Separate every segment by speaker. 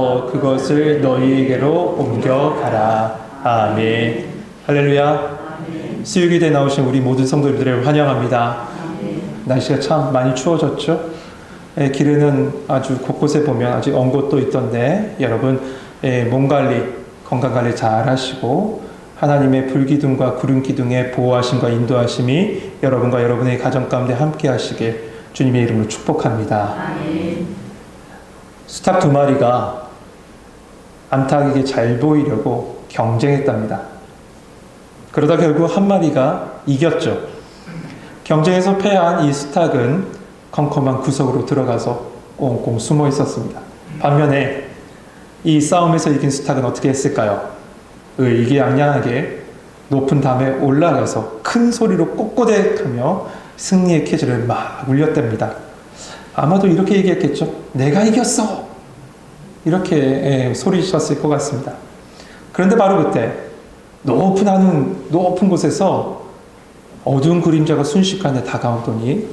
Speaker 1: 어, 그것을 너희에게로 옮겨가라. 아멘. 할렐루야. 수육이대 나오신 우리 모든 성도들을 환영합니다. 날씨가 참 많이 추워졌죠? 예, 길에는 아주 곳곳에 보면 아직 언 곳도 있던데 여러분 예, 몸 관리, 건강 관리 잘 하시고 하나님의 불기둥과 구름기둥의 보호하심과 인도하심이 여러분과 여러분의 가정 가운데 함께 하시길 주님의 이름으로 축복합니다. 수탉 두 마리가 암탉에게 잘 보이려고 경쟁했답니다. 그러다 결국 한 마리가 이겼죠. 경쟁에서 패한 이 수탉은 컴컴한 구석으로 들어가서 꽁꽁 숨어 있었습니다. 반면에 이 싸움에서 이긴 수탉은 어떻게 했을까요? 의기양양하게 높은 담에 올라가서 큰 소리로 꼿꼿해하며 승리의 퀴즈를 막 울렸답니다. 아마도 이렇게 얘기했겠죠. 내가 이겼어. 이렇게 예, 소리쳤을 것 같습니다. 그런데 바로 그때 높은 하늘, 높은 곳에서 어두운 그림자가 순식간에 다가오더니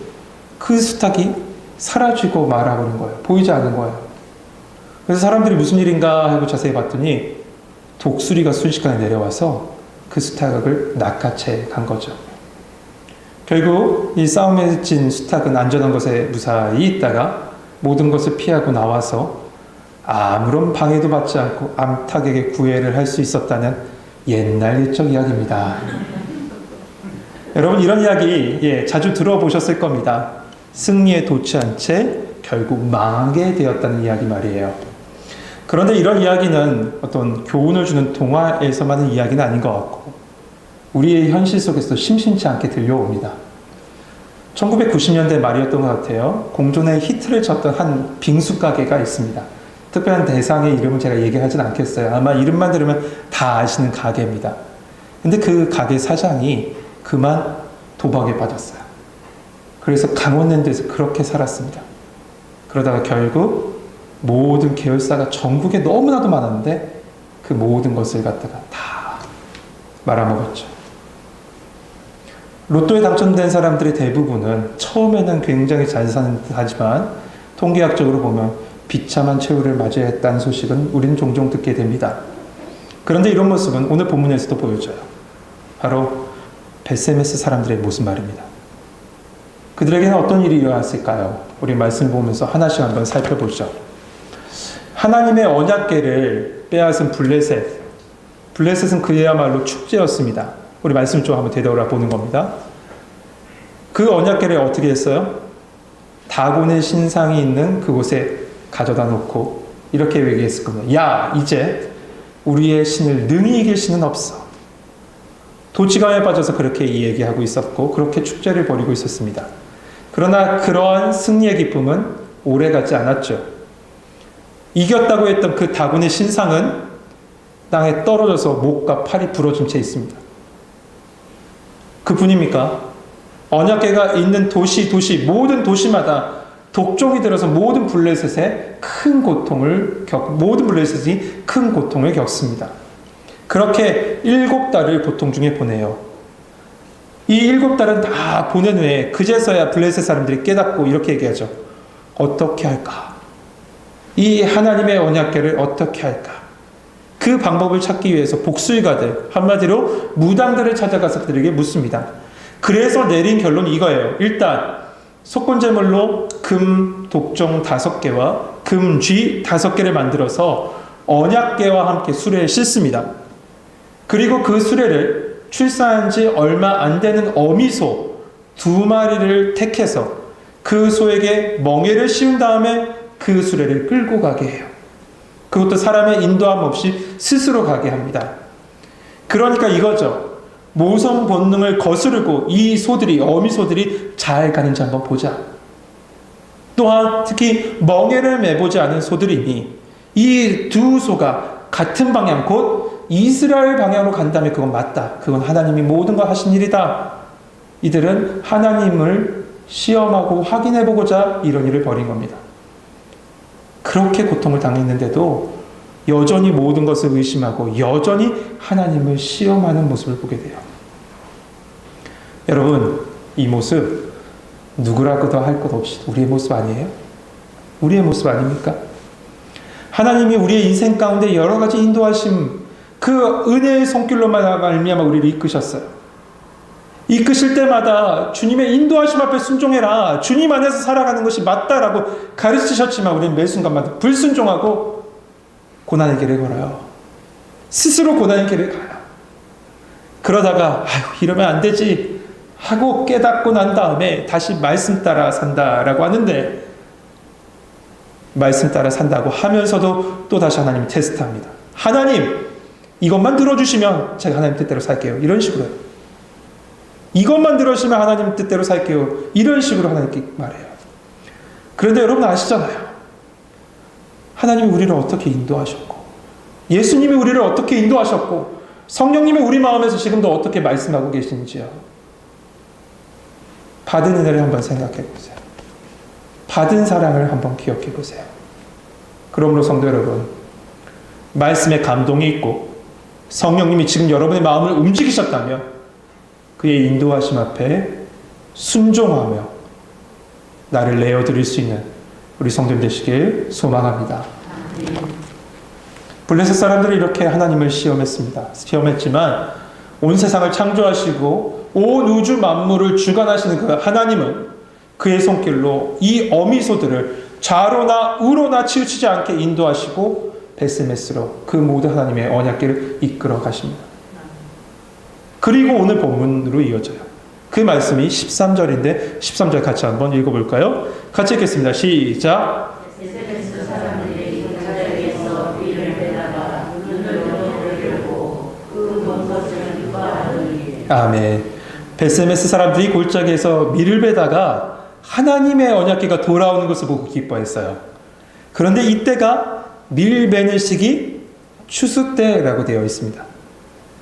Speaker 1: 그 수탉이 사라지고 말아버린 거예요. 보이지 않는 거예요. 그래서 사람들이 무슨 일인가 하고 자세히 봤더니 독수리가 순식간에 내려와서 그 수탉을 낚아채 간 거죠. 결국 이 싸움에 진 수탉은 안전한 곳에 무사히 있다가 모든 것을 피하고 나와서 아무런 방해도 받지 않고 암탉에게 구애를 할 수 있었다는 옛날 옛적 이야기입니다. 여러분 이런 이야기 예, 자주 들어보셨을 겁니다. 승리에 도취한 채 결국 망하게 되었다는 이야기 말이에요. 그런데 이런 이야기는 어떤 교훈을 주는 동화에서만은 이야기는 아닌 것 같고 우리의 현실 속에서 심심치 않게 들려옵니다. 1990년대 말이었던 것 같아요. 공존의 히트를 쳤던 한 빙수 가게가 있습니다. 특별한 대상의 이름은 제가 얘기하진 않겠어요. 아마 이름만 들으면 다 아시는 가게입니다. 근데 그 가게 사장이 그만 도박에 빠졌어요. 그래서 강원랜드에서 그렇게 살았습니다. 그러다가 결국 모든 계열사가 전국에 너무나도 많았는데 그 모든 것을 갖다가 다 말아먹었죠. 로또에 당첨된 사람들의 대부분은 처음에는 굉장히 잘 사지만 통계학적으로 보면 비참한 최후를 맞이했다는 소식은 우리는 종종 듣게 됩니다. 그런데 이런 모습은 오늘 본문에서도 보여져요. 바로 베세메스 사람들의 모습 말입니다. 그들에게는 어떤 일이 일어났을까요? 우리 말씀 보면서 하나씩 한번 살펴보죠. 하나님의 언약계를 빼앗은 블레셋. 블레셋은 그야말로 축제였습니다. 우리 말씀 좀 한번 되돌아 보는 겁니다. 그 언약계를 어떻게 했어요? 다곤의 신상이 있는 그곳에 가져다 놓고 이렇게 얘기했을 겁니다. 야, 이제 우리의 신을 능히 이길 신은 없어. 도치감에 빠져서 그렇게 얘기하고 있었고 그렇게 축제를 벌이고 있었습니다. 그러나 그러한 승리의 기쁨은 오래 가지 않았죠. 이겼다고 했던 그 다곤의 신상은 땅에 떨어져서 목과 팔이 부러진 채 있습니다. 그뿐입니까? 언약계가 있는 도시 도시 모든 도시마다 독종이 들어서 모든 블레셋에 큰 고통을 겪 모든 블레셋이 큰 고통을 겪습니다. 그렇게 일곱 달을 고통 중에 보내요. 이 일곱 달은 다 보낸 후에 그제서야 블레셋 사람들이 깨닫고 이렇게 얘기하죠. 어떻게 할까? 이 하나님의 언약계를 어떻게 할까? 그 방법을 찾기 위해서 복술가들, 한마디로 무당들을 찾아가서 그들에게 묻습니다. 그래서 내린 결론이 이거예요. 일단, 속건제물로 금 독종 다섯 개와 금 쥐 다섯 개를 만들어서 언약계와 함께 수레에 싣습니다. 그리고 그 수레를 출산한 지 얼마 안 되는 어미소 두 마리를 택해서 그 소에게 멍에를 씌운 다음에 그 수레를 끌고 가게 해요. 그것도 사람의 인도함 없이 스스로 가게 합니다. 그러니까 이거죠. 모성 본능을 거스르고 이 소들이, 어미 소들이 잘 가는지 한번 보자. 또한 특히 멍에를 매보지 않은 소들이니 이 두 소가 같은 방향, 곧 이스라엘 방향으로 간다면 그건 맞다. 그건 하나님이 모든 걸 하신 일이다. 이들은 하나님을 시험하고 확인해 보고자 이런 일을 벌인 겁니다. 그렇게 고통을 당했는데도 여전히 모든 것을 의심하고 여전히 하나님을 시험하는 모습을 보게 돼요. 여러분, 이 모습 누구라고도 할 것 없이 우리의 모습 아니에요? 우리의 모습 아닙니까? 하나님이 우리의 인생 가운데 여러 가지 인도하심, 그 은혜의 손길로만 말미암아 우리를 이끄셨어요. 이끄실 때마다 주님의 인도하심 앞에 순종해라. 주님 안에서 살아가는 것이 맞다라고 가르치셨지만 우리는 매 순간마다 불순종하고 고난의 길을 걸어요. 스스로 고난의 길을 가요. 그러다가 아유 이러면 안 되지 하고 깨닫고 난 다음에 다시 말씀 따라 산다라고 하는데 말씀 따라 산다고 하면서도 또 다시 하나님 테스트합니다. 하나님 이것만 들어주시면 제가 하나님 뜻대로 살게요. 이런 식으로 이것만 들어주시면 하나님 뜻대로 살게요. 이런 식으로 하나님께 말해요. 그런데 여러분 아시잖아요. 하나님이 우리를 어떻게 인도하셨고 예수님이 우리를 어떻게 인도하셨고 성령님이 우리 마음에서 지금도 어떻게 말씀하고 계신지요. 받은 은혜를 한번 생각해 보세요. 받은 사랑을 한번 기억해 보세요. 그러므로 성도 여러분, 말씀에 감동이 있고 성령님이 지금 여러분의 마음을 움직이셨다면 그의 인도하심 앞에 순종하며 나를 내어드릴 수 있는 우리 성도님 되시길 소망합니다. 블레셋 사람들이 이렇게 하나님을 시험했습니다. 시험했지만 온 세상을 창조하시고 온 우주 만물을 주관하시는 그 하나님은 그의 손길로 이 어미소들을 좌로나 우로나 치우치지 않게 인도하시고 베스메스로 그 모든 하나님의 언약길을 이끌어 가십니다. 그리고 오늘 본문으로 이어져요. 그 말씀이 13절인데 13절 같이 한번 읽어볼까요? 같이 읽겠습니다. 시작. 아멘. 베스메스 사람들이 골짜기에서 밀을 베다가 하나님의 언약궤가 돌아오는 것을 보고 기뻐했어요. 그런데 이때가 밀 베는 시기 추수 때라고 되어 있습니다.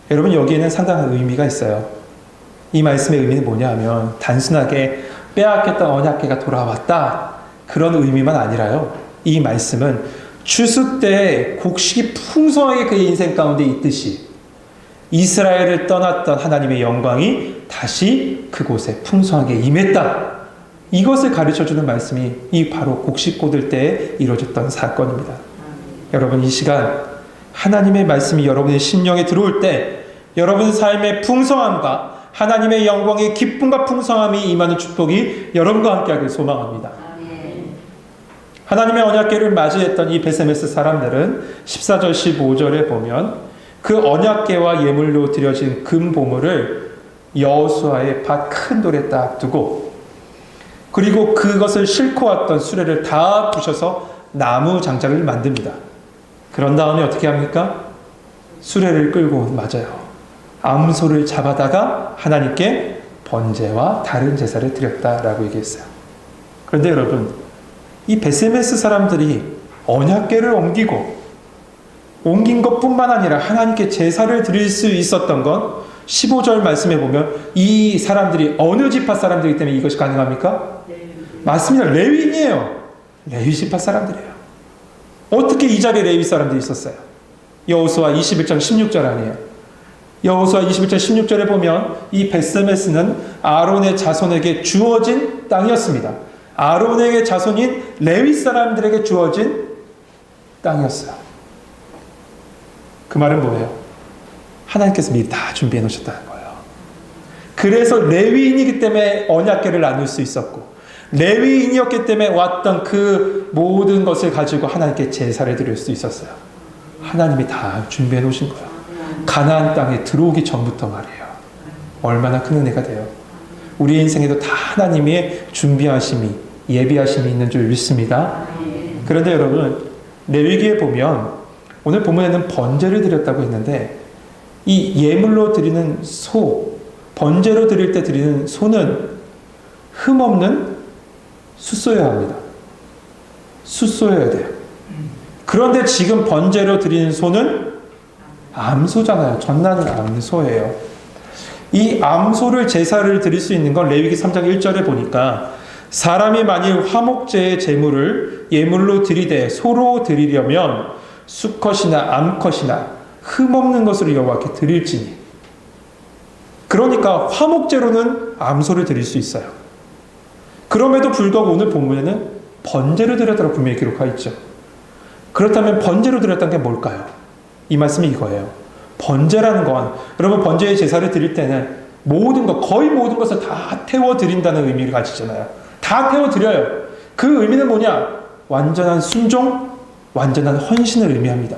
Speaker 1: 여러분 여기에는 상당한 의미가 있어요. 이 말씀의 의미는 뭐냐면 단순하게 빼앗겼던 언약궤가 돌아왔다 그런 의미만 아니라요. 이 말씀은 추수 때 곡식이 풍성하게 그의 인생 가운데 있듯이 이스라엘을 떠났던 하나님의 영광이 다시 그곳에 풍성하게 임했다. 이것을 가르쳐 주는 말씀이 이 바로 곡식 꽂을 때 이루어졌던 사건입니다. 여러분 이 시간 하나님의 말씀이 여러분의 심령에 들어올 때 여러분 삶의 풍성함과 하나님의 영광의 기쁨과 풍성함이 임하는 축복이 여러분과 함께하길 소망합니다. 하나님의 언약궤를 맞이했던 이 베세메스 사람들은 14절 15절에 보면 그 언약궤와 예물로 드려진 금 보물을 여호수아의 밭 큰 돌에 딱 두고 그리고 그것을 싣고 왔던 수레를 다 부셔서 나무 장작을 만듭니다. 그런 다음에 어떻게 합니까? 수레를 끌고 맞아요. 암소를 잡아다가 하나님께 번제와 다른 제사를 드렸다라고 얘기했어요. 그런데 여러분, 이 베세메스 사람들이 언약궤를 옮기고 옮긴 것뿐만 아니라 하나님께 제사를 드릴 수 있었던 건 15절 말씀에 보면 이 사람들이 어느 지파 사람들이기 때문에 이것이 가능합니까? 맞습니다. 레위인이에요. 레위 지파 사람들이에요. 어떻게 이 자리에 레위 사람들이 있었어요? 여호수아 21장 16절 아니에요. 여호수아 21장 16절에 보면 이 베스메스는 아론의 자손에게 주어진 땅이었습니다. 아론에게 자손인 레위 사람들에게 주어진 땅이었어요. 그 말은 뭐예요? 하나님께서 미리 다 준비해 놓으셨다는 거예요. 그래서 레위인이기 때문에 언약궤를 나눌 수 있었고 레위인이었기 때문에 왔던 그 모든 것을 가지고 하나님께 제사를 드릴 수 있었어요. 하나님이 다 준비해 놓으신 거예요. 가나안 땅에 들어오기 전부터 말이에요. 얼마나 큰 은혜가 돼요. 우리 인생에도 다 하나님의 준비하심이 예비하심이 있는 줄 믿습니다. 그런데 여러분 레위기에 보면 오늘 본문에는 번제를 드렸다고 했는데 이 예물로 드리는 소 번제로 드릴 때 드리는 소는 흠 없는 숫소여야 합니다. 숫소여야 돼요. 그런데 지금 번제로 드리는 소는 암소잖아요. 전나는 암소예요. 이 암소를 제사를 드릴 수 있는 건 레위기 3장 1절에 보니까 사람이 만일 화목제의 제물을 예물로 드리되 소로 드리려면 수컷이나 암컷이나 흠없는 것으로 여호와께 드릴지니 그러니까 화목제로는 암소를 드릴 수 있어요. 그럼에도 불구하고 오늘 본문에는 번제를 드렸다고 분명히 기록하여 있죠. 그렇다면 번제로 드렸던 게 뭘까요? 이 말씀이 이거예요. 번제라는 건 여러분 번제의 제사를 드릴 때는 모든 것 거의 모든 것을 다 태워 드린다는 의미를 가지잖아요. 다 태워 드려요. 그 의미는 뭐냐? 완전한 순종, 완전한 헌신을 의미합니다.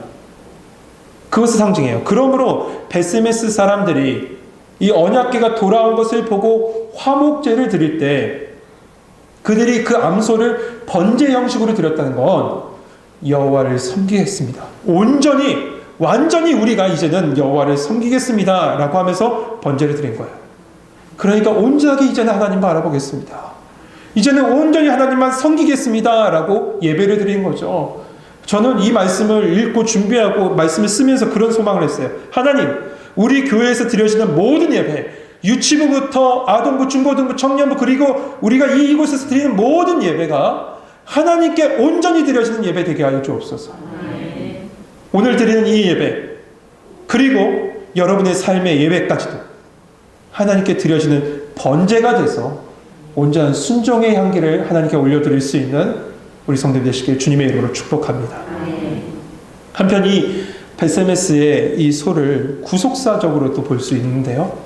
Speaker 1: 그것을 상징해요. 그러므로 베스메스 사람들이 이 언약궤가 돌아온 것을 보고 화목제를 드릴 때 그들이 그 암소를 번제 형식으로 드렸다는 건 여호와를 섬기겠습니다. 온전히 완전히 우리가 이제는 여호와를 섬기겠습니다라고 하면서 번제를 드린 거예요. 그러니까 온전하게 이제는 하나님 바라보겠습니다. 이제는 온전히 하나님만 섬기겠습니다라고 예배를 드린 거죠. 저는 이 말씀을 읽고 준비하고 말씀을 쓰면서 그런 소망을 했어요. 하나님, 우리 교회에서 드려지는 모든 예배, 유치부부터 아동부, 중고등부, 청년부 그리고 우리가 이 이곳에서 드리는 모든 예배가 하나님께 온전히 드려지는 예배 되게 하여 주옵소서. 오늘 드리는 이 예배 그리고 여러분의 삶의 예배까지도 하나님께 드려지는 번제가 돼서 온전한 순종의 향기를 하나님께 올려드릴 수 있는 우리 성도님 되시길 주님의 이름으로 축복합니다. 한편 이 베세메스의 이 소를 구속사적으로도 볼수 있는데요.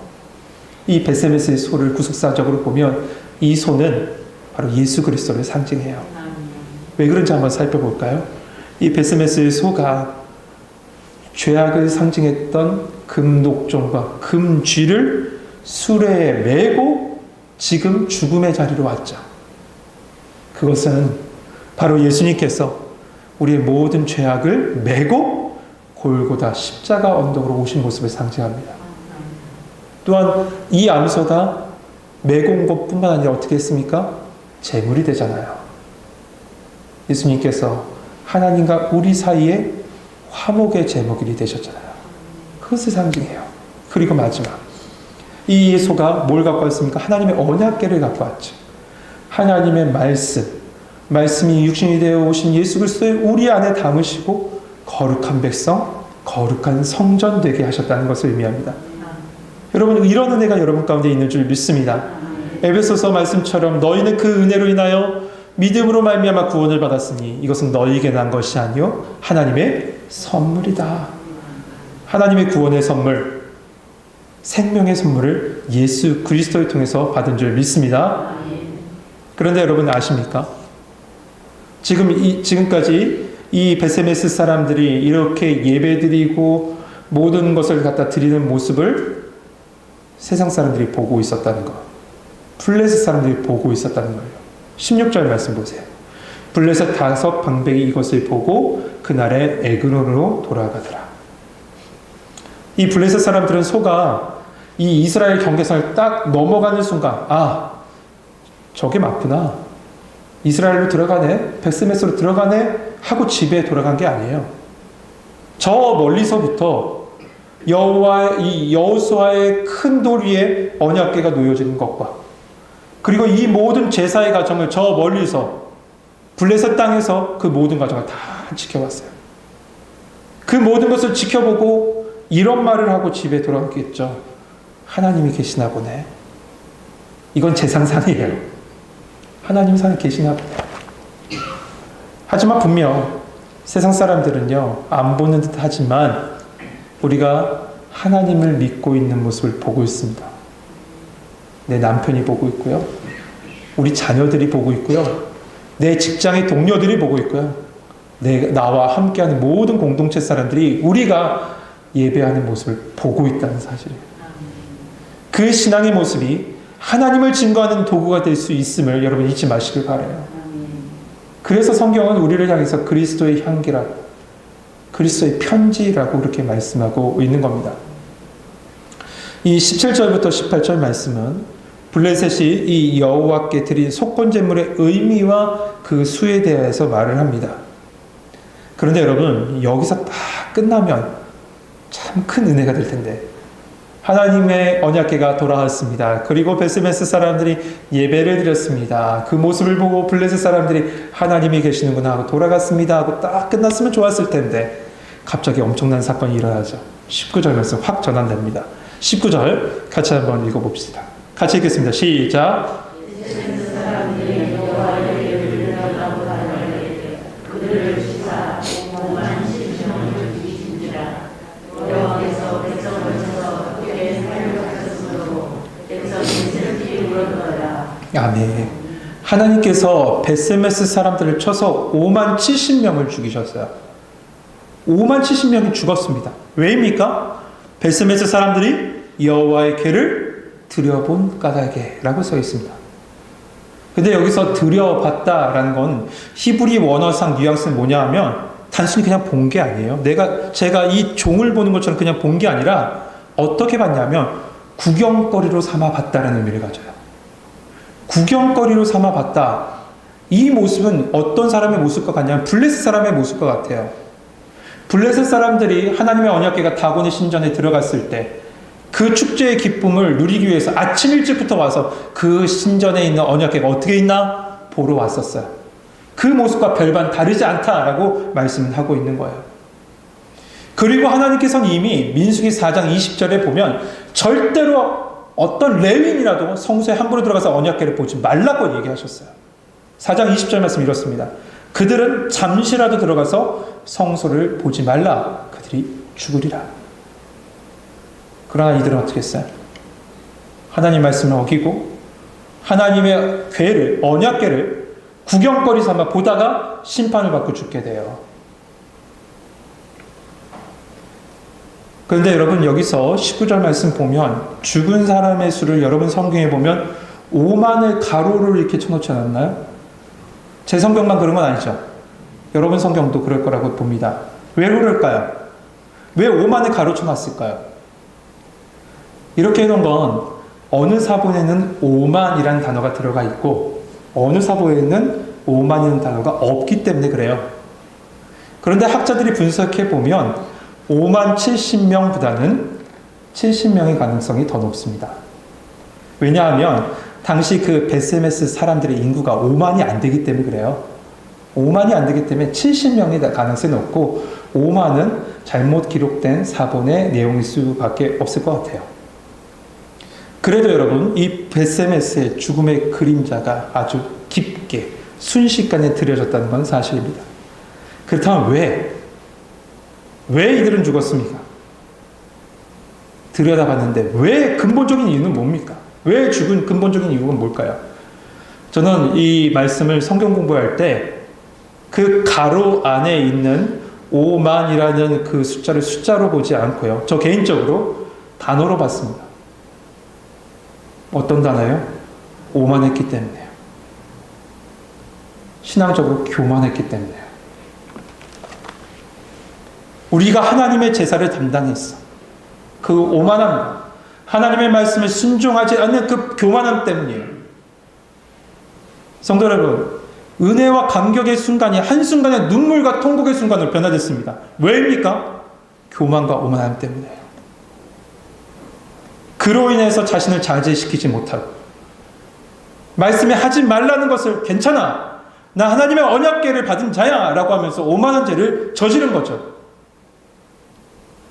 Speaker 1: 이 베세메스의 소를 구속사적으로 보면 이 소는 바로 예수 그리스도를 상징해요. 왜 그런지 한번 살펴볼까요? 이 베스메스의 소가 죄악을 상징했던 금독종과 금쥐를 수레에 메고 지금 죽음의 자리로 왔죠. 그것은 바로 예수님께서 우리의 모든 죄악을 메고 골고다 십자가 언덕으로 오신 모습을 상징합니다. 또한 이 암소가 메고 온 것뿐만 아니라 어떻게 했습니까? 제물이 되잖아요. 예수님께서 하나님과 우리 사이에 화목의 제목이 되셨잖아요. 그것을 상징해요. 그리고 마지막. 이 소가 뭘 갖고 왔습니까? 하나님의 언약계를 갖고 왔죠. 하나님의 말씀. 말씀이 육신이 되어 오신 예수 그리스도의 우리 안에 담으시고 거룩한 백성, 거룩한 성전 되게 하셨다는 것을 의미합니다. 여러분 이런 은혜가 여러분 가운데 있는 줄 믿습니다. 에베소서 말씀처럼 너희는 그 은혜로 인하여 믿음으로 말미암아 구원을 받았으니 이것은 너희에게 난 것이 아니요 하나님의 선물이다. 하나님의 구원의 선물, 생명의 선물을 예수 그리스도를 통해서 받은 줄 믿습니다. 그런데 여러분 아십니까? 지금 이 지금까지 이 베세메스 사람들이 이렇게 예배드리고 모든 것을 갖다 드리는 모습을 세상 사람들이 보고 있었다는 것. 블레셋 사람들이 보고 있었다는 거예요. 16절 말씀 보세요. 블레셋 다섯 방백이 이것을 보고 그날에 에그론으로 돌아가더라. 이 블레셋 사람들은 소가 이 이스라엘 경계선을 딱 넘어가는 순간 아 저게 맞구나. 이스라엘로 들어가네. 베스메스로 들어가네. 하고 집에 돌아간 게 아니에요. 저 멀리서부터 여호와 이 여호수아의 큰 돌 위에 언약궤가 놓여지는 것과 그리고 이 모든 제사의 과정을 저 멀리서 블레셋 땅에서 그 모든 과정을 다 지켜봤어요. 그 모든 것을 지켜보고 이런 말을 하고 집에 돌아갔겠죠. 하나님이 계시나 보네. 이건 제 상상이에요. 하나님 산 계시나 보네. 하지만 분명 세상 사람들은요, 안 보는 듯 하지만 우리가 하나님을 믿고 있는 모습을 보고 있습니다. 내 남편이 보고 있고요. 우리 자녀들이 보고 있고요. 내 직장의 동료들이 보고 있고요. 내, 나와 함께하는 모든 공동체 사람들이 우리가 예배하는 모습을 보고 있다는 사실이에요. 그 신앙의 모습이 하나님을 증거하는 도구가 될 수 있음을 여러분 잊지 마시길 바래요. 그래서 성경은 우리를 향해서 그리스도의 향기라, 그리스도의 편지라고 그렇게 말씀하고 있는 겁니다. 이 17절부터 18절 말씀은 블레셋이 이 여호와께 드린 속건 제물의 의미와 그 수에 대해서 말을 합니다. 그런데 여러분 여기서 딱 끝나면 참 큰 은혜가 될 텐데 하나님의 언약궤가 돌아왔습니다. 그리고 베스메스 사람들이 예배를 드렸습니다. 그 모습을 보고 블레셋 사람들이 하나님이 계시는구나 하고 돌아갔습니다 하고 딱 끝났으면 좋았을 텐데 갑자기 엄청난 사건이 일어나죠. 19절 말씀 확 전환됩니다. 19절 같이 한번 읽어봅시다. 같이 읽겠습니다. 시작. 아멘. 하나님께서 베세메스 사람들을 쳐서 5만 70명을 죽이셨어요. 5만 70명이 죽었습니다. 왜입니까? 베세메스 사람들이 여호와의 개를 들여본 까닭에 라고 써 있습니다. 근데 여기서 들여봤다 라는 건 히브리 원어상 뉘앙스는 뭐냐 하면 단순히 그냥 본 게 아니에요. 내가 제가 이 종을 보는 것처럼 그냥 본 게 아니라 어떻게 봤냐면 구경거리로 삼아 봤다라는 의미를 가져요. 구경거리로 삼아 봤다. 이 모습은 어떤 사람의 모습과 같냐면 블레스 사람의 모습과 같아요. 블레셋 사람들이 하나님의 언약궤가 다곤의 신전에 들어갔을 때 그 축제의 기쁨을 누리기 위해서 아침 일찍부터 와서 그 신전에 있는 언약궤가 어떻게 있나 보러 왔었어요. 그 모습과 별반 다르지 않다라고 말씀을 하고 있는 거예요. 그리고 하나님께서는 이미 민수기 4장 20절에 보면 절대로 어떤 레윈이라도 성소에 함부로 들어가서 언약궤를 보지 말라고 얘기하셨어요. 4장 20절 말씀 이렇습니다. 그들은 잠시라도 들어가서 성소를 보지 말라. 그들이 죽으리라. 그러나 이들은 어떻게 했어요? 하나님 말씀을 어기고 하나님의 괴를 언약궤를 구경거리 삼아 보다가 심판을 받고 죽게 돼요. 그런데 여러분 여기서 19절 말씀 보면 죽은 사람의 수를 여러분 성경에 보면 5만의 가로를 이렇게 쳐놓지 않았나요? 제 성경만 그런 건 아니죠. 여러분 성경도 그럴 거라고 봅니다. 왜 그럴까요? 왜 5만을 가로 쳐 놨을까요? 이렇게 해놓은 건 어느 사본에는 5만이라는 단어가 들어가 있고 어느 사본에는 5만이라는 단어가 없기 때문에 그래요. 그런데 학자들이 분석해 보면 5만 70명보다는 70명의 가능성이 더 높습니다. 왜냐하면 당시 그 베세메스 사람들의 인구가 5만이 안 되기 때문에 그래요. 5만이 안 되기 때문에 70명의 가능성이 높고 5만은 잘못 기록된 사본의 내용일 수밖에 없을 것 같아요. 그래도 여러분 이 베세메스의 죽음의 그림자가 아주 깊게 순식간에 들여졌다는 건 사실입니다. 그렇다면 왜? 왜 이들은 죽었습니까? 들여다봤는데 왜 근본적인 이유는 뭡니까? 왜 죽은 근본적인 이유가 뭘까요? 저는 이 말씀을 성경 공부할 때 그 가로 안에 있는 5만이라는 그 숫자를 숫자로 보지 않고요. 저 개인적으로 단어로 봤습니다. 어떤 단어요? 오만했기 때문에요. 신앙적으로 교만했기 때문에요. 우리가 하나님의 제사를 담당했어. 그 오만함, 하나님의 말씀에 순종하지 않는 그 교만함 때문이에요. 성도 여러분, 은혜와 감격의 순간이 한순간에 눈물과 통곡의 순간으로 변화됐습니다. 왜입니까? 교만과 오만함 때문에요. 그로 인해서 자신을 자제시키지 못하고 말씀에 하지 말라는 것을 괜찮아. 나 하나님의 언약계를 받은 자야 라고 하면서 오만한 죄를 저지른 거죠.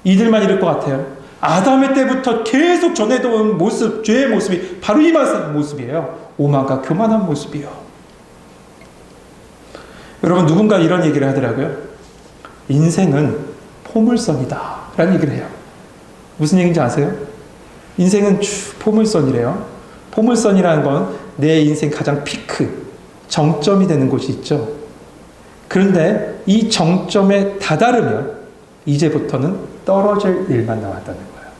Speaker 1: 이들만 이럴 것 같아요. 아담의 때부터 계속 전해온 모습, 죄의 모습이 바로 이 모습이에요. 오만과 교만한 모습이요. 여러분 누군가 이런 얘기를 하더라고요. 인생은 포물선이다. 라는 얘기를 해요. 무슨 얘기인지 아세요? 인생은 포물선이래요. 포물선이라는 건 내 인생 가장 피크, 정점이 되는 곳이 있죠. 그런데 이 정점에 다다르면 이제부터는 떨어질 일만 남았다는 거예요.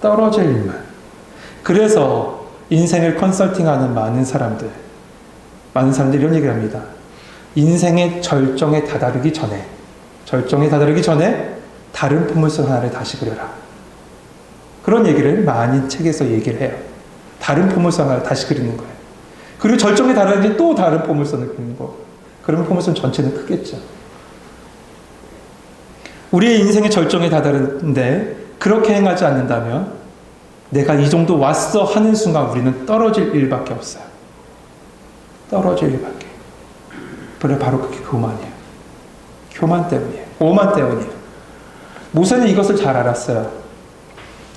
Speaker 1: 떨어질 일만. 그래서 인생을 컨설팅하는 많은 사람들, 많은 사람들이 이런 얘기를 합니다. 인생의 절정에 다다르기 전에, 절정에 다다르기 전에 다른 포물선 하나를 다시 그려라. 그런 얘기를 많이 책에서 얘기를 해요. 다른 포물선 하나를 다시 그리는 거예요. 그리고 절정에 다르는지 또 다른 포물선을 그리는 거. 그러면 포물선 전체는 크겠죠. 우리의 인생의 절정에 다다른데 그렇게 행하지 않는다면 내가 이 정도 왔어 하는 순간 우리는 떨어질 일밖에 없어요. 떨어질 일밖에. 그래 바로 그게 교만이에요. 교만 때문이에요. 오만 때문이에요. 모세는 이것을 잘 알았어요.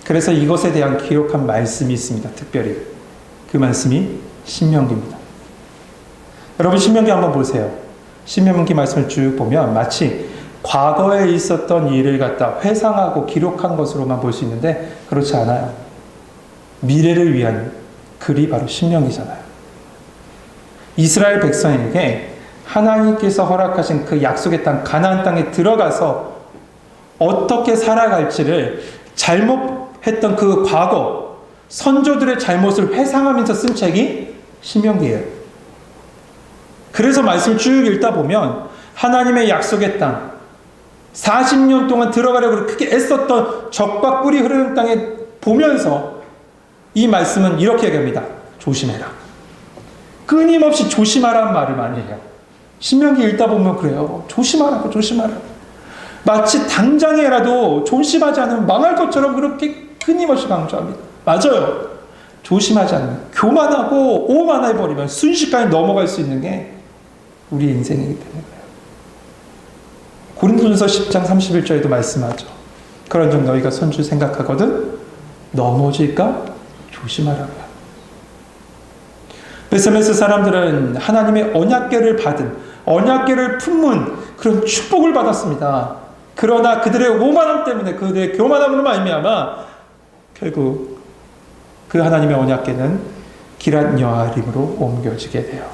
Speaker 1: 그래서 이것에 대한 기록한 말씀이 있습니다. 특별히 그 말씀이 신명기입니다. 여러분 신명기 한번 보세요. 신명기 말씀을 쭉 보면 마치 과거에 있었던 일을 갖다 회상하고 기록한 것으로만 볼 수 있는데 그렇지 않아요. 미래를 위한 글이 바로 신명기잖아요. 이스라엘 백성에게 하나님께서 허락하신 그 약속의 땅 가나안 땅에 들어가서 어떻게 살아갈지를 잘못 했던 그 과거 선조들의 잘못을 회상하면서 쓴 책이 신명기예요. 그래서 말씀을 쭉 읽다 보면 하나님의 약속의 땅 40년 동안 들어가려고 크게 애썼던 적과 꿀이 흐르는 땅에 보면서 이 말씀은 이렇게 얘기합니다. 조심해라. 끊임없이 조심하라는 말을 많이 해요. 신명기 읽다 보면 그래요. 조심하라고 조심하라고. 마치 당장에라도 조심하지 않으면 망할 것처럼 그렇게 끊임없이 강조합니다. 맞아요. 조심하지 않으면 교만하고 오만해버리면 순식간에 넘어갈 수 있는 게 우리 인생이기 때문에 그래요. 고린도전서 10장 31절에도 말씀하죠. 그런 점 너희가 손주 생각하거든 넘어질까 조심하라고요. 베스메스 사람들은 하나님의 언약계를 받은 언약계를 품은 그런 축복을 받았습니다. 그러나 그들의 오만함 때문에 그들의 교만함으로 말미암아 결국 그 하나님의 언약계는 기란 여아림으로 옮겨지게 돼요.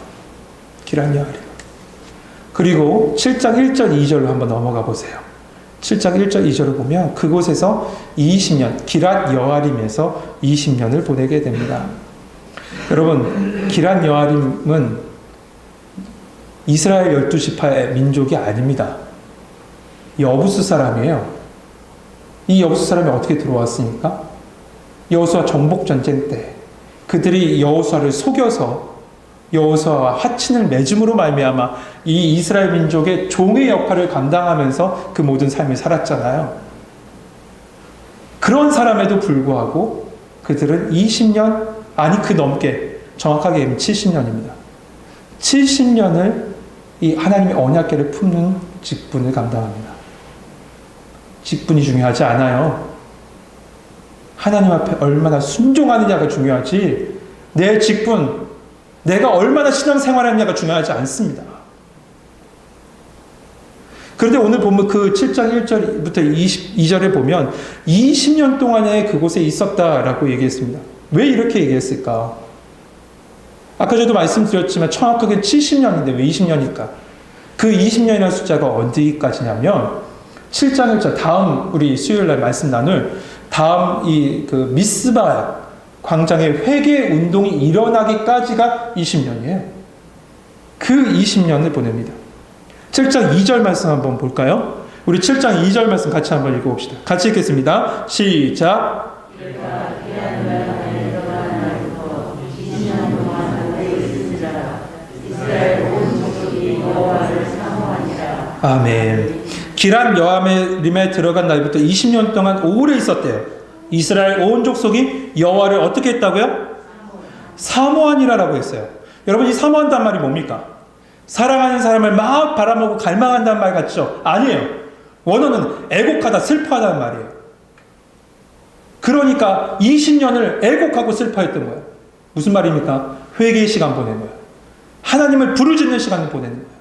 Speaker 1: 기란 여아림. 그리고 7장 1절 2절로 한번 넘어가 보세요. 7장 1절 2절을 보면 그곳에서 20년 기랏 여아림에서 20년을 보내게 됩니다. 여러분 기란 여아림은 이스라엘 열두 지파의 민족이 아닙니다. 여부수 사람이에요. 이 여부수 사람이 어떻게 들어왔습니까? 여호수아 정복 전쟁 때 그들이 여호수아를 속여서 여호수아와 하친을 맺음으로 말미암아 이 이스라엘 민족의 종의 역할을 감당하면서 그 모든 삶을 살았잖아요. 그런 사람에도 불구하고 그들은 20년 아니 그 넘게 정확하게 얘기하면 70년입니다. 70년을 이 하나님의 언약계를 품는 직분을 감당합니다. 직분이 중요하지 않아요. 하나님 앞에 얼마나 순종하느냐가 중요하지 내 직분, 내가 얼마나 신앙생활하느냐가 중요하지 않습니다. 그런데 오늘 보면 그 7장 1절부터 22절에 보면 20년 동안에 그곳에 있었다라고 얘기했습니다. 왜 이렇게 얘기했을까? 아까 저도 말씀드렸지만 정확하게 70년인데 왜 20년일까? 그 20년이라는 숫자가 어디까지냐면 7장 1절 다음 우리 수요일 날 말씀 나눌 다음 이 그 미스바 광장의 회개 운동이 일어나기까지가 20년이에요. 그 20년을 보냅니다. 7장 2절 말씀 한번 볼까요? 우리 7장 2절 말씀 같이 한번 읽어봅시다. 같이 읽겠습니다. 시작. 아멘. 기란 여함에 들어간 날부터 20년 동안 오래 있었대요. 이스라엘 온 족속이 여호와를 어떻게 했다고요? 사모하니라라고 했어요. 여러분 이 사모한다는 말이 뭡니까? 사랑하는 사람을 막 바라보고 갈망한다는 말 같죠? 아니에요. 원어는 애곡하다, 슬퍼하다는 말이에요. 그러니까 20년을 애곡하고 슬퍼했던 거예요. 무슨 말입니까? 회개의 시간 보낸 거예요. 하나님을 부르짖는 시간을 보내는 거예요.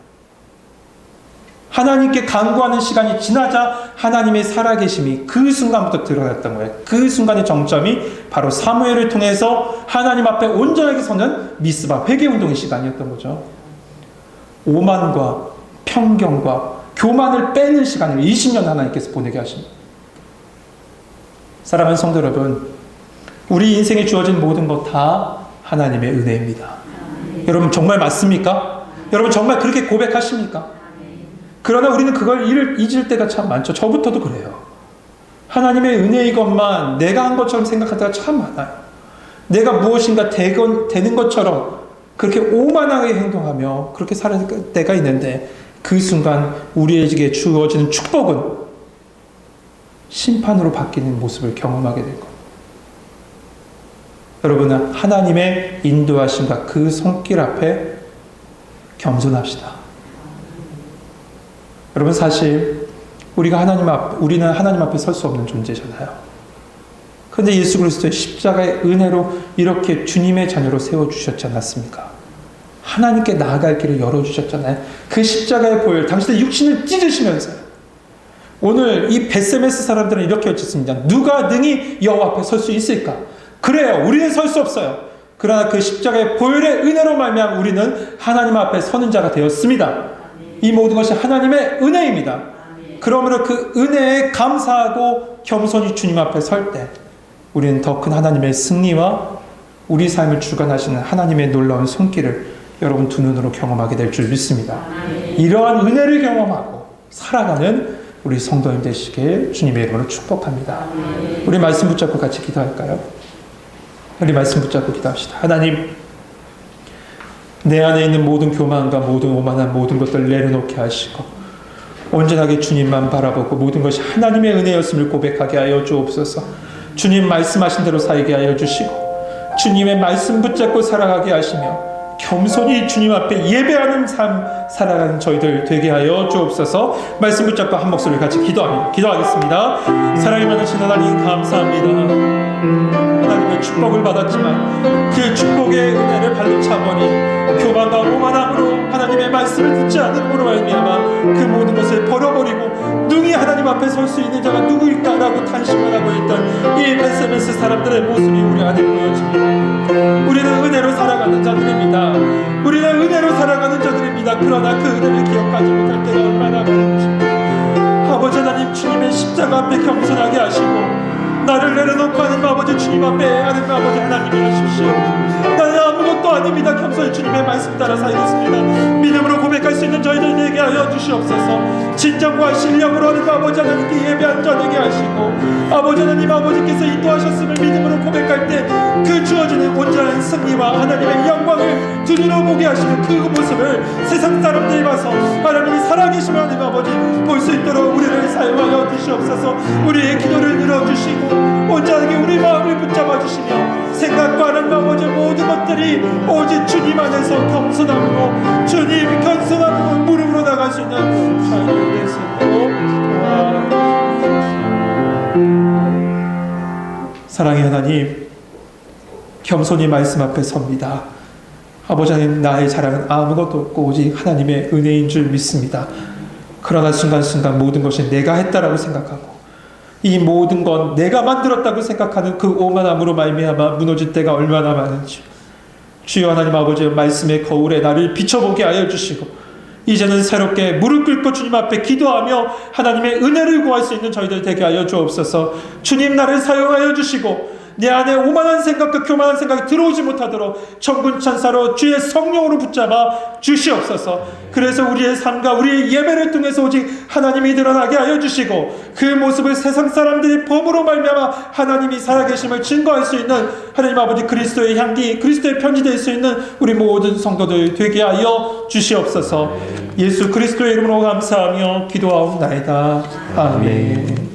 Speaker 1: 하나님께 간구하는 시간이 지나자 하나님의 살아계심이 그 순간부터 드러났던 거예요. 그 순간의 정점이 바로 사무엘을 통해서 하나님 앞에 온전하게 서는 미스바 회개 운동의 시간이었던 거죠. 오만과 편견과 교만을 빼는 시간을 20년 하나님께서 보내게 하십니다. 사랑하는 성도 여러분, 우리 인생에 주어진 모든 것 다 하나님의 은혜입니다. 여러분 정말 맞습니까? 여러분 정말 그렇게 고백하십니까? 그러나 우리는 그걸 잊을, 때가 참 많죠. 저부터도 그래요. 하나님의 은혜이것만 내가 한 것처럼 생각할 때가 참 많아요. 내가 무엇인가 되건, 되는 것처럼 그렇게 오만하게 행동하며 그렇게 살아갈 때가 있는데 그 순간 우리에게 주어지는 축복은 심판으로 바뀌는 모습을 경험하게 될 겁니다. 여러분은 하나님의 인도하심과 그 손길 앞에 겸손합시다. 여러분 사실 우리가 하나님 앞 우리는 하나님 앞에 설 수 없는 존재잖아요. 그런데 예수 그리스도의 십자가의 은혜로 이렇게 주님의 자녀로 세워 주셨지 않았습니까? 하나님께 나아갈 길을 열어 주셨잖아요. 그 십자가의 보혈 당신의 육신을 찢으시면서 오늘 이 베세메스 사람들은 이렇게 외쳤습니다. 누가 능히 여호와 앞에 설 수 있을까? 그래요. 우리는 설 수 없어요. 그러나 그 십자가의 보혈의 은혜로 말미암아 우리는 하나님 앞에 서는 자가 되었습니다. 이 모든 것이 하나님의 은혜입니다. 그러므로 그 은혜에 감사하고 겸손히 주님 앞에 설 때 우리는 더 큰 하나님의 승리와 우리 삶을 주관하시는 하나님의 놀라운 손길을 여러분 두 눈으로 경험하게 될 줄 믿습니다. 이러한 은혜를 경험하고 살아가는 우리 성도님 되시길 주님의 이름으로 축복합니다. 우리 말씀 붙잡고 같이 기도할까요? 우리 말씀 붙잡고 기도합시다. 하나님, 내 안에 있는 모든 교만과 모든 오만한 모든 것들을 내려놓게 하시고 온전하게 주님만 바라보고 모든 것이 하나님의 은혜였음을 고백하게 하여 주옵소서. 주님 말씀하신 대로 살게 하여 주시고 주님의 말씀 붙잡고 살아가게 하시며 겸손히 주님 앞에 예배하는 삶 살아가는 저희들 되게 하여 주옵소서. 말씀 붙잡고 한 목소리 같이 기도합니다. 기도하겠습니다. 사랑이 많으신 하나님 감사합니다. 하나님의 축복을 받았지만 그 축복의 은혜를 발로 차버린 교만과 오만함으로 하나님의 말씀을 듣지 않음으로 말미암아 그 모든 것을 버려버리고 능히 하나님 앞에 설 수 있는 자가 누구일까라고 탄식을 하고 있던 이 베세메스 사람들의 모습이 우리 안에 보여집니다. 우리는 은혜로 살아가는 자들입니다. 우리는 은혜로 살아가는 자들입니다. 그러나 그 은혜를 기억하지 못할 때가 얼마나 많은지 아버지 하나님 주님의 십자가 앞에 겸손하게 하시고 나를 내려놓고 하나님 아버지 주님 앞에 하나님 아버지 하나님 이 하십시오. 나는 아무것도 아닙니다. 겸손히 주님의 말씀 따라 살겠습니다. 믿음으로 고백할 수 있는 저희들 되게 하여 주시옵소서. 진정과 실력으로 하나님 아버지 하나님께 예배한 자 되게 하시고 아버지 하나님 아버지께서 인도하셨음을 믿음으로 고백할 때 그 주어지는 온전한 승리와 하나님의 영광을 두 눈으로 보게 하시는 그 모습을 세상 사람들이 봐서 하나님이 살아계시면 하나님 아버지 볼 수 있도록 우리를 사용하여 주시옵소서. 우리의 기도를 들어주시고 온전하게 우리 마음을 붙잡아 주시며 생각과 하나님 아버지 모든 것들이 오직 주님 안에서 겸손함으로 주님 겸손함으로 무릎으로 나갈 수 있는 자유를 되시고 사랑의 하나님 겸손히 말씀 앞에 섭니다. 아버지 하나님 나의 자랑은 아무것도 없고 오직 하나님의 은혜인 줄 믿습니다. 그러나 순간순간 모든 것이 내가 했다라고 생각하고 이 모든 건 내가 만들었다고 생각하는 그 오만함으로 말미암아 무너질 때가 얼마나 많은지. 주여 하나님 아버지 말씀의 거울에 나를 비춰보게 하여 주시고 이제는 새롭게 무릎 꿇고 주님 앞에 기도하며 하나님의 은혜를 구할 수 있는 저희들 되게 하여 주옵소서. 주님 나를 사용하여 주시고 내 안에 오만한 생각과 교만한 생각이 들어오지 못하도록 천군 천사로 주의 성령으로 붙잡아 주시옵소서. 그래서 우리의 삶과 우리의 예배를 통해서 오직 하나님이 드러나게 하여 주시고 그 모습을 세상 사람들이 범으로 말미암아 하나님이 살아계심을 증거할 수 있는 하나님 아버지 그리스도의 향기, 그리스도의 편지될 수 있는 우리 모든 성도들 되게 하여 주시옵소서. 예수 그리스도의 이름으로 감사하며 기도하옵나이다. 아멘.